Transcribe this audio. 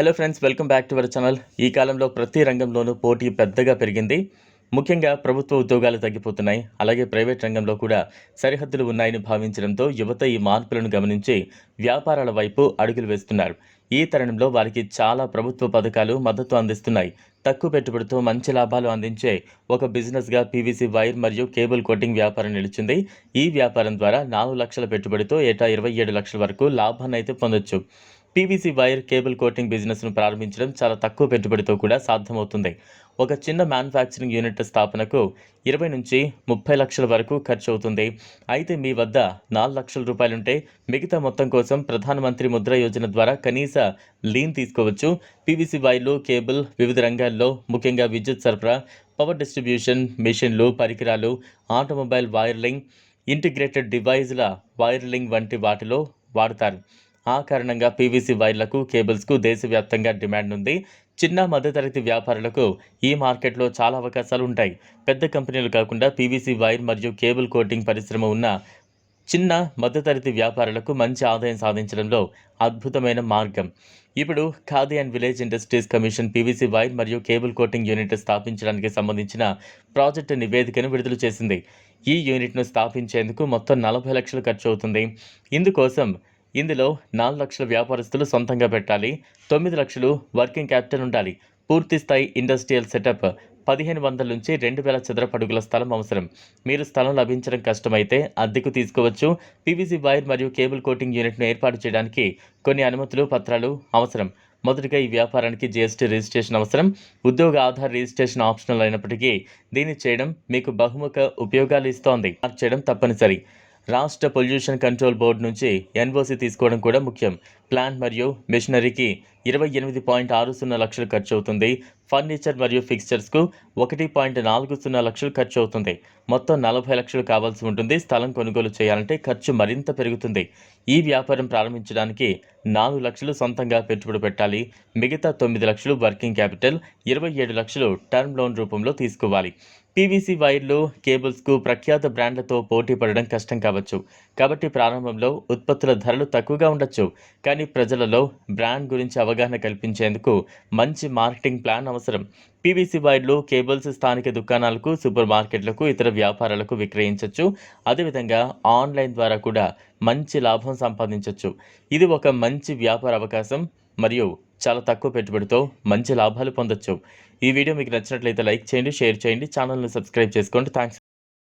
Hello friends welcome back to our channel ఈ కాలంలో ప్రతి రంగంలోనూ పోటీ పెద్దగా పెరిగింది. ముఖ్యంగా ప్రభుత్వ ఉద్యోగాలు తగ్గిపోతున్నాయి. అలాగే ప్రైవేట్ రంగంలో కూడా సరిహద్దులు ఉన్నాయని భావించడంతో యువత ఈ మార్పులను గమనించి వ్యాపారాల వైపు అడుగులు వేస్తున్నారు. ఈ తరుణంలో వారికి చాలా ప్రభుత్వ పథకాలు మద్దతు అందిస్తున్నాయి. తక్కువ పెట్టుబడితో మంచి లాభాలు అందించే ఒక బిజినెస్గా పీవీసీ వైర్ మరియు కేబుల్ కోటింగ్ వ్యాపారం నిలిచింది. ఈ వ్యాపారం ద్వారా నాలుగు లక్షల పెట్టుబడితో ఏటా ఇరవై ఏడు లక్షల వరకు లాభాన్ని అయితే పొందొచ్చు. పీవీసీ వైర్ కేబుల్ కోటింగ్ బిజినెస్ను ప్రారంభించడం చాలా తక్కువ పెట్టుబడితో కూడా సాధ్యమవుతుంది. ఒక చిన్న మ్యానుఫ్యాక్చరింగ్ యూనిట్ స్థాపనకు ఇరవై నుంచి ముప్పై లక్షల వరకు ఖర్చు అవుతుంది అయితే మీ వద్ద నాలుగు లక్షల రూపాయలుంటే మిగతా మొత్తం కోసం ప్రధానమంత్రి ముద్ర యోజన ద్వారా కనీస లీన్ తీసుకోవచ్చు. పీవీసీ వైర్లు కేబుల్ వివిధ రంగాల్లో ముఖ్యంగా విద్యుత్ సరఫరా పవర్ డిస్ట్రిబ్యూషన్ మెషిన్లు పరికరాలు ఆటోమొబైల్ వైర్లింగ్ ఇంటిగ్రేటెడ్ డివైజ్ల వైర్లింగ్ వంటి వాటిలో వాడతారు. ఆ కారణంగా పీవీసీ వైర్లకు కేబుల్స్కు దేశవ్యాప్తంగా డిమాండ్ ఉంది. చిన్న మధ్యతరగతి వ్యాపారులకు ఈ మార్కెట్లో చాలా అవకాశాలు ఉంటాయి. పెద్ద కంపెనీలు కాకుండా పీవీసీ వైర్ మరియు కేబుల్ కోటింగ్ పరిశ్రమ ఉన్న చిన్న మధ్యతరగతి వ్యాపారులకు మంచి ఆదాయం సాధించడంలో అద్భుతమైన మార్గం. ఇప్పుడు Khadi and village industries commission PVC wire మరియు కేబుల్ కోటింగ్ యూనిట్ స్థాపించడానికి సంబంధించిన ప్రాజెక్టు నివేదికను విడుదల చేసింది. ఈ యూనిట్ను స్థాపించేందుకు మొత్తం నలభై లక్షలు ఖర్చు అవుతుంది. ఇందుకోసం ఇందులో నాలుగు లక్షల వ్యాపారస్తులు సొంతంగా పెట్టాలి తొమ్మిది లక్షలు వర్కింగ్ క్యాపిటల్ ఉండాలి. పూర్తి స్థాయి ఇండస్ట్రియల్ సెటప్ పదిహేను వందల నుంచి రెండు వేల చదరపడుగుల స్థలం అవసరం. మీరు స్థలం లభించడం కష్టమైతే అద్దెకు తీసుకోవచ్చు. పీవీసీ వైర్ మరియు కేబుల్ కోటింగ్ యూనిట్ను ఏర్పాటు చేయడానికి కొన్ని అనుమతులు పత్రాలు అవసరం. మొదటిగా ఈ వ్యాపారానికి జీఎస్టీ రిజిస్ట్రేషన్ అవసరం. ఉద్యోగ ఆధార్ రిజిస్ట్రేషన్ ఆప్షనల్ అయినప్పటికీ దీన్ని చేయడం మీకు బహుముఖ ఉపయోగాలు ఇస్తోంది. చేయడం తప్పనిసరి. రాష్ట్ర పొల్యూషన్ కంట్రోల్ బోర్డు నుంచి ఎన్ఓసి తీసుకోవడం కూడా ముఖ్యం. ప్లాంట్ మరియు మిషనరీకి ఇరవై ఎనిమిది పాయింట్ ఆరు సున్నా లక్షలు ఖర్చు అవుతుంది. ఫర్నిచర్ మరియు ఫిక్స్చర్స్కు ఒకటి పాయింట్ నాలుగు సున్నా లక్షలు ఖర్చు అవుతుంది. మొత్తం నలభై లక్షలు కావాల్సి ఉంటుంది. స్థలం కొనుగోలు చేయాలంటే ఖర్చు మరింత పెరుగుతుంది. ఈ వ్యాపారం ప్రారంభించడానికి నాలుగు లక్షలు సొంతంగా పెట్టుబడి పెట్టాలి. మిగతా తొమ్మిది లక్షలు వర్కింగ్ క్యాపిటల్ ఇరవై ఏడు లక్షలు టర్మ్ లోన్ రూపంలో తీసుకోవాలి. పీవీసీ వైర్లు కేబుల్స్కు ప్రఖ్యాత బ్రాండ్లతో పోటీ పడడం కష్టం కావచ్చు. కాబట్టి ప్రారంభంలో ఉత్పత్తుల ధరలు తక్కువగా ఉండొచ్చు. కానీ ప్రజలలో బ్రాండ్ గురించి అవగాహన కల్పించేందుకు మంచి మార్కెటింగ్ ప్లాన్ అవసరం. పీవీసీ వైర్లు కేబుల్స్ స్థానిక దుకాణాలకు సూపర్ మార్కెట్లకు ఇతర వ్యాపారాలకు విక్రయించవచ్చు అదేవిధంగా ఆన్లైన్ ద్వారా కూడా మంచి లాభం సంపాదించవచ్చు ఇది ఒక మంచి వ్యాపార అవకాశం మరియు చాలా తక్కువ పెట్టుబడితో మంచి లాభాలు పొందొచ్చు. ఈ వీడియో మీకు నచ్చినట్లయితే లైక్ చేయండి షేర్ చేయండి ఛానల్ని సబ్స్క్రైబ్ చేసుకోండి. థ్యాంక్స్